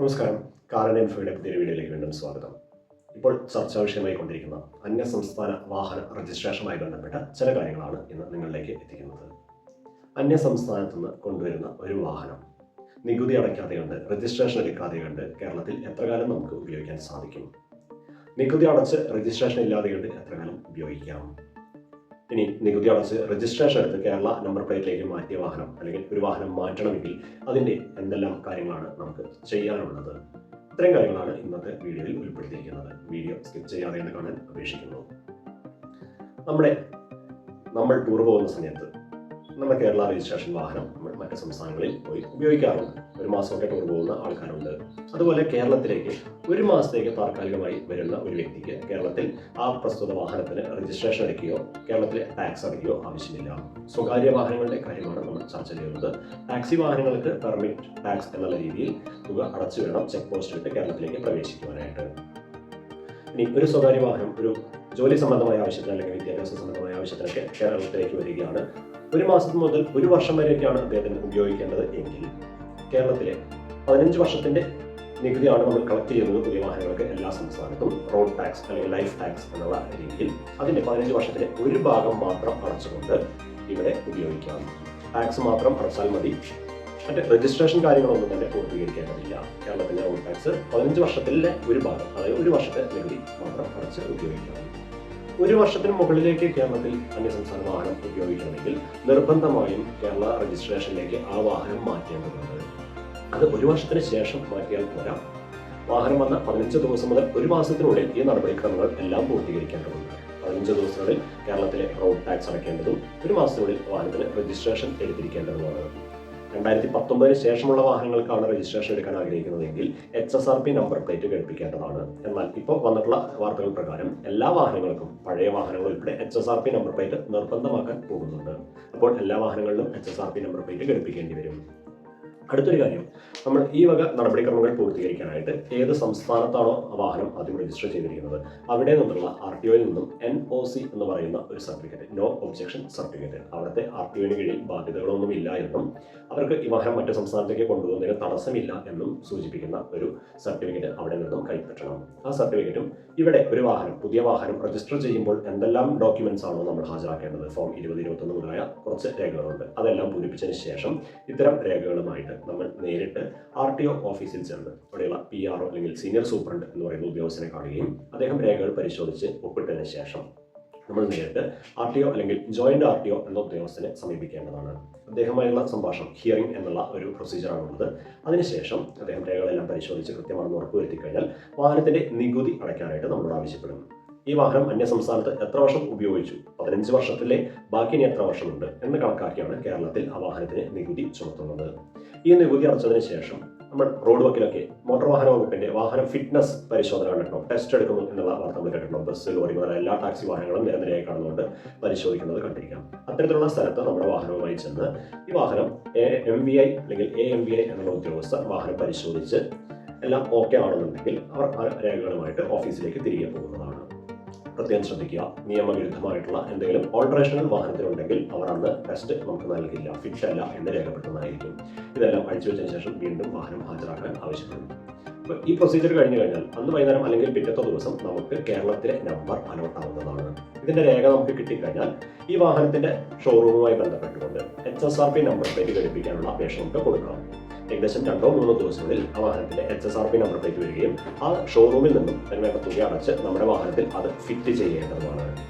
നമസ്കാരം. കാരൻ ഫീഡ് പുതിയ വീഡിയോയിലേക്ക് വീണ്ടും സ്വാഗതം. ഇപ്പോൾ ചർച്ചാ വിഷയമായി കൊണ്ടിരിക്കുന്ന അന്യ സംസ്ഥാന വാഹന രജിസ്ട്രേഷനുമായി ബന്ധപ്പെട്ട ചില കാര്യങ്ങളാണ് ഇന്ന് നിങ്ങളിലേക്ക് എത്തിക്കുന്നത്. അന്യ സംസ്ഥാനത്ത് നിന്ന് കൊണ്ടുവരുന്ന ഒരു വാഹനം നികുതി അടയ്ക്കാതെ കണ്ട് രജിസ്ട്രേഷൻ എടുക്കാതെ കണ്ട് കേരളത്തിൽ എത്ര കാലം നമുക്ക് ഉപയോഗിക്കാൻ സാധിക്കും? നികുതി അടച്ച് രജിസ്ട്രേഷൻ ഇല്ലാതെ കണ്ട് എത്ര കാലം ഉപയോഗിക്കാം? ഇനി നികുതി അടച്ച് രജിസ്ട്രേഷൻ എടുത്ത് കേരള നമ്പർ പ്ലേറ്റിലേക്ക് മാറ്റിയ വാഹനം അല്ലെങ്കിൽ ഒരു വാഹനം മാറ്റണമെങ്കിൽ അതിന്റെ എന്തെല്ലാം കാര്യങ്ങളാണ് നമുക്ക് ചെയ്യാനുള്ളത്. ഇത്രയും കാര്യങ്ങളാണ് ഇന്നത്തെ വീഡിയോയിൽ ഉൾപ്പെടുത്തിയിരിക്കുന്നത്. വീഡിയോ സ്കിപ്പ് ചെയ്യാതെ തന്നെ കാണാൻ അപേക്ഷിക്കുന്നു. നമ്മുടെ നമ്മൾ ടൂർ പോകുന്ന സമയത്ത് നമ്മുടെ കേരള രജിസ്ട്രേഷൻ വാഹനം നമ്മൾ മറ്റ് സംസ്ഥാനങ്ങളിൽ പോയി ഉപയോഗിക്കാറുണ്ട്. ഒരു മാസമൊക്കെ ടൂർ പോകുന്ന ആൾക്കാരുണ്ട്. അതുപോലെ കേരളത്തിലേക്ക് ഒരു മാസത്തേക്ക് താൽക്കാലികമായി വരുന്ന ഒരു വ്യക്തിക്ക് കേരളത്തിൽ ആ പ്രസ്തുത വാഹനത്തിന് രജിസ്ട്രേഷൻ അടയ്ക്കുകയോ കേരളത്തിലെ ടാക്സ് അടയ്ക്കുകയോ ആവശ്യമില്ല. സ്വകാര്യ വാഹനങ്ങളുടെ കാര്യമാണ് നമ്മൾ ചർച്ച ചെയ്യുന്നത്. ടാക്സി വാഹനങ്ങൾക്ക് പെർമിറ്റ് ടാക്സ് എന്നുള്ള രീതിയിൽ തുക അടച്ചു വേണം ചെക്ക് പോസ്റ്റ് ഇട്ട് കേരളത്തിലേക്ക് പ്രവേശിക്കുവാനായിട്ട്. ഇനി ഒരു സ്വകാര്യ വാഹനം ഒരു ജോലി സംബന്ധമായ ആവശ്യത്തിന് അല്ലെങ്കിൽ വിദ്യാഭ്യാസ സംബന്ധമായ ആവശ്യത്തിനൊക്കെ കേരളത്തിലേക്ക് വരികയാണ്. ഒരു മാസം മുതൽ ഒരു വർഷം വരെയൊക്കെയാണ് അദ്ദേഹത്തിന് ഉപയോഗിക്കേണ്ടത് എങ്കിൽ കേരളത്തിലെ പതിനഞ്ച് വർഷത്തിന്റെ നികുതിയാണ് നമ്മൾ കളക്ട് ചെയ്യുന്നത് പുതിയ വാഹനങ്ങൾക്ക് എല്ലാ സംസ്ഥാനത്തും റോഡ് ടാക്സ് അല്ലെങ്കിൽ ലൈഫ് ടാക്സ് എന്നുള്ള രീതിയിൽ. അതിന്റെ പതിനഞ്ച് വർഷത്തിലെ ഒരു ഭാഗം മാത്രം അടച്ചുകൊണ്ട് ഇവിടെ ഉപയോഗിക്കാം. ടാക്സ് മാത്രം അടച്ചാൽ മതി. മറ്റേ രജിസ്ട്രേഷൻ കാര്യങ്ങളൊന്നും തന്നെ പൂർത്തീകരിക്കേണ്ടതില്ല. കേരളത്തിലെ റോഡ് ടാക്സ് പതിനഞ്ച് വർഷത്തിലെ ഒരു ഭാഗം അതായത് ഒരു വർഷത്തെ നികുതി മാത്രം അടച്ച് ഉപയോഗിക്കാം. ഒരു വർഷത്തിന് മുകളിലേക്ക് കേരളത്തിൽ അന്യസംസ്ഥാന വാഹനം ഉപയോഗിക്കണമെങ്കിൽ നിർബന്ധമായും കേരള രജിസ്ട്രേഷനിലേക്ക് ആ വാഹനം മാറ്റേണ്ടതുണ്ട്. അത് ഒരു വർഷത്തിന് ശേഷം മാറ്റിയാൽ പോരാ. വാഹനം വന്ന പതിനഞ്ച് ദിവസം മുതൽ ഒരു മാസത്തിനുള്ളിൽ ഈ നടപടിക്രമങ്ങൾ എല്ലാം പൂർത്തീകരിക്കേണ്ടതുണ്ട്. പതിനഞ്ച് ദിവസങ്ങളിൽ കേരളത്തിലെ റോഡ് ടാക്സ് അടയ്ക്കേണ്ടതും ഒരു മാസത്തിനുള്ളിൽ വാഹനത്തിന് രജിസ്ട്രേഷൻ എടുത്തിരിക്കേണ്ടതുമാണ്. രണ്ടായിരത്തി പത്തൊമ്പതിന് ശേഷമുള്ള വാഹനങ്ങൾക്കാണ് രജിസ്ട്രേഷൻ എടുക്കാൻ ആഗ്രഹിക്കുന്നതെങ്കിൽ H S R P number plate ഘടിപ്പിക്കേണ്ടതാണ്. എന്നാൽ ഇപ്പോൾ വന്നിട്ടുള്ള വാർത്തകൾ പ്രകാരം എല്ലാ വാഹനങ്ങൾക്കും പഴയ വാഹനങ്ങൾ ഉൾപ്പെടെ H S R P number plate നിർബന്ധമാക്കാൻ പോകുന്നുണ്ട്. അപ്പോൾ എല്ലാ വാഹനങ്ങളിലും H S R P number plate ഘടിപ്പിക്കേണ്ടി വരും. അടുത്തൊരു കാര്യം. നമ്മൾ ഈ വക നടപടിക്രമങ്ങൾ പൂർത്തീകരിക്കാനായിട്ട് ഏത് സംസ്ഥാനത്താണോ വാഹനം ആദ്യം രജിസ്റ്റർ ചെയ്തിരിക്കുന്നത്? അവിടെ നിന്നുള്ള ആർ ടി ഒയിൽ നിന്നും എൻ ഒ സി എന്ന് പറയുന്ന ഒരു സർട്ടിഫിക്കറ്റ് നോ ഒബ്ജെക്ഷൻ സർട്ടിഫിക്കറ്റ് അവിടുത്തെ ആർ ടി ഒന് കീഴിൽ ബാധ്യതകളൊന്നും ഇല്ല എന്നും അവർക്ക് ഈ വാഹനം മറ്റു സംസ്ഥാനത്തേക്ക് കൊണ്ടുപോകുന്നതിന് തടസ്സമില്ല എന്നും സൂചിപ്പിക്കുന്ന ഒരു സർട്ടിഫിക്കറ്റ് അവിടെ നിന്നും കൈപ്പറ്റണം. ആ സർട്ടിഫിക്കറ്റും ഇവിടെ ഒരു വാഹനം പുതിയ വാഹനം രജിസ്റ്റർ ചെയ്യുമ്പോൾ എന്തെല്ലാം ഡോക്യുമെന്റ്സ് ആണോ നമ്മൾ ഹാജരാക്കേണ്ടത്? ഫോം ഇരുപത് ഇരുപത്തൊന്ന് മുതലായ കുറച്ച് രേഖകളുണ്ട്. അതെല്ലാം പൂരിപ്പിച്ചതിന് ശേഷം ഇത്തരം രേഖകളുമായിട്ട് നമ്മൾ നേരിട്ട് ആർ ടി ഒ ഓഫീസിൽ ചെന്ന് അവിടെയുള്ള പി ആർ ഒ അല്ലെങ്കിൽ സീനിയർ സൂപ്രണ്ട് എന്ന് പറയുന്ന ഉദ്യോഗസ്ഥനെ കാണുകയും അദ്ദേഹം രേഖകൾ പരിശോധിച്ച് ഒപ്പിട്ടതിന് ശേഷം നമ്മൾ നേരിട്ട് ആർ ടി ഒ അല്ലെങ്കിൽ ജോയിന്റ് ആർ ടി ഒ എന്ന ഉദ്യോഗസ്ഥനെ സമീപിക്കേണ്ടതാണ്. അദ്ദേഹമായുള്ള സംഭാഷണം ഹിയറിംഗ് എന്നുള്ള ഒരു പ്രൊസീജിയറാണുള്ളത് അതിനുശേഷം അദ്ദേഹം രേഖകളെല്ലാം പരിശോധിച്ച് കൃത്യമാണെന്ന് ഉറപ്പുവരുത്തി കഴിഞ്ഞാൽ വാഹനത്തിന്റെ നികുതി അടയ്ക്കാനായിട്ട് നമ്മളോട് ആവശ്യപ്പെടും. ഈ വാഹനം അന്യ സംസ്ഥാനത്ത് എത്ര വർഷം ഉപയോഗിച്ചു? പതിനഞ്ച് വർഷത്തിലെ ബാക്കി ഇനി എത്ര വർഷമുണ്ട്? എന്ന് കണക്കാക്കിയാണ് കേരളത്തിൽ ആ വാഹനത്തിന് നികുതി ചുമത്തുന്നത്. ഈ നികുതി അടച്ചതിന് ശേഷം നമ്മൾ റോഡ് വക്കിലൊക്കെ മോട്ടോർ വാഹന വകുപ്പിന്റെ വാഹന ഫിറ്റ്നസ് പരിശോധന കണ്ടിട്ടോ ടെസ്റ്റ് എടുക്കുന്നു എന്നുള്ള വാർത്ത നമ്മൾ ബസ് ലോറി മുതലായ എല്ലാ ടാക്സി വാഹനങ്ങളും നിരനിരയായി കാണുന്നുണ്ട് പരിശോധിക്കുന്നത് കണ്ടിരിക്കാം. അത്തരത്തിലുള്ള സ്ഥലത്ത് നമ്മുടെ വാഹനവുമായി ചെന്ന് ഈ വാഹനം എ എം വി ഐ അല്ലെങ്കിൽ എ എം വി ഐ എന്നുള്ള ഉദ്യോഗസ്ഥർ വാഹനം പരിശോധിച്ച് എല്ലാം ഓക്കെ ആണെന്നുണ്ടെങ്കിൽ അവർ രേഖകളുമായിട്ട് ഓഫീസിലേക്ക് തിരികെ പോകുന്നതാണ്. പ്രത്യേകം ശ്രദ്ധിക്കുക. നിയമവിരുദ്ധമായിട്ടുള്ള എന്തെങ്കിലും ഓൾട്ടറേഷനുകൾ വാഹനത്തിലുണ്ടെങ്കിൽ അവർ അന്ന് ടെസ്റ്റ് നമുക്ക് നൽകില്ല ഫിക്സ് അല്ല എന്ന് രേഖപ്പെടുത്തുന്നതായിരിക്കും. ഇതെല്ലാം അഴിച്ചു വെച്ചതിന് ശേഷം വീണ്ടും വാഹനം ഹാജരാക്കാൻ ആവശ്യപ്പെടും. അപ്പോൾ ഈ പ്രൊസീജിയർ കഴിഞ്ഞു കഴിഞ്ഞാൽ അന്ന് വൈകുന്നേരം അല്ലെങ്കിൽ പിറ്റത്തെ ദിവസം നമുക്ക് കേരളത്തിലെ നമ്പർ അലോട്ട് ആവുന്നതാണ്. ഇതിന്റെ രേഖ നമുക്ക് കിട്ടിക്കഴിഞ്ഞാൽ ഈ വാഹനത്തിന്റെ ഷോറൂമുമായി ബന്ധപ്പെട്ടുകൊണ്ട് H S R P number പേര് ഘടിപ്പിക്കാനുള്ള അപേക്ഷ നമുക്ക് കൊടുക്കണം ഏകദേശം രണ്ടോ മൂന്നോ ദിവസങ്ങളിൽ ആ വാഹനത്തിന്റെ H S R P number plate വരികയും ആ ഷോറൂമിൽ നിന്നും അതിന് തുക അടച്ച് നമ്മുടെ വാഹനത്തിൽ അത് ഫിറ്റ് ചെയ്യേണ്ടതുമാണ്.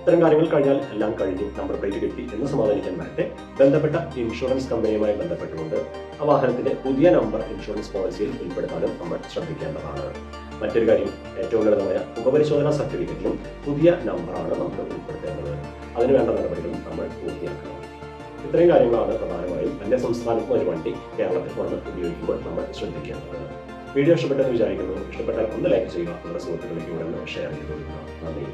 ഇത്തരം കാര്യങ്ങൾ കഴിഞ്ഞാൽ എല്ലാം കഴിഞ്ഞു നമ്പർ പ്ലേറ്റ് കിട്ടി എന്ന് സമാധാനിക്കാൻ വരട്ടെ. ബന്ധപ്പെട്ട ഇൻഷുറൻസ് കമ്പനിയുമായി ബന്ധപ്പെട്ടുകൊണ്ട് ആ വാഹനത്തിന്റെ പുതിയ നമ്പർ ഇൻഷുറൻസ് പോളിസിയിൽ ഉൾപ്പെടുത്താനും നമ്മൾ ശ്രദ്ധിക്കേണ്ടതാണ്. മറ്റൊരു കാര്യം ഏറ്റവും ലളിതമായ ഉപപരിശോധനാ സർട്ടിഫിക്കറ്റിലും പുതിയ നമ്പറാണ് നമ്മൾ ഉൾപ്പെടുത്തേണ്ടത്. അതിനുവേണ്ട നടപടികളും നമ്മൾ പൂർത്തിയാക്കണം. ഇത്രയും കാര്യങ്ങളാണ് പ്രധാനമായും അന്യ സംസ്ഥാനത്ത് ഒരു വണ്ടി കേരളത്തിൽ വന്ന് ഉപയോഗിക്കുമ്പോൾ നമ്മൾ ശ്രദ്ധിക്കേണ്ടത്. വീഡിയോ ഇഷ്ടപ്പെട്ടെന്ന് വിചാരിക്കുന്നു. ഇഷ്ടപ്പെട്ടാൽ ഒന്ന് ലൈക്ക് ചെയ്യുക. നമ്മുടെ സുഹൃത്തുക്കളിലേക്ക് നിന്ന് ഷെയർ ചെയ്ത് കൊടുക്കുക നന്ദി.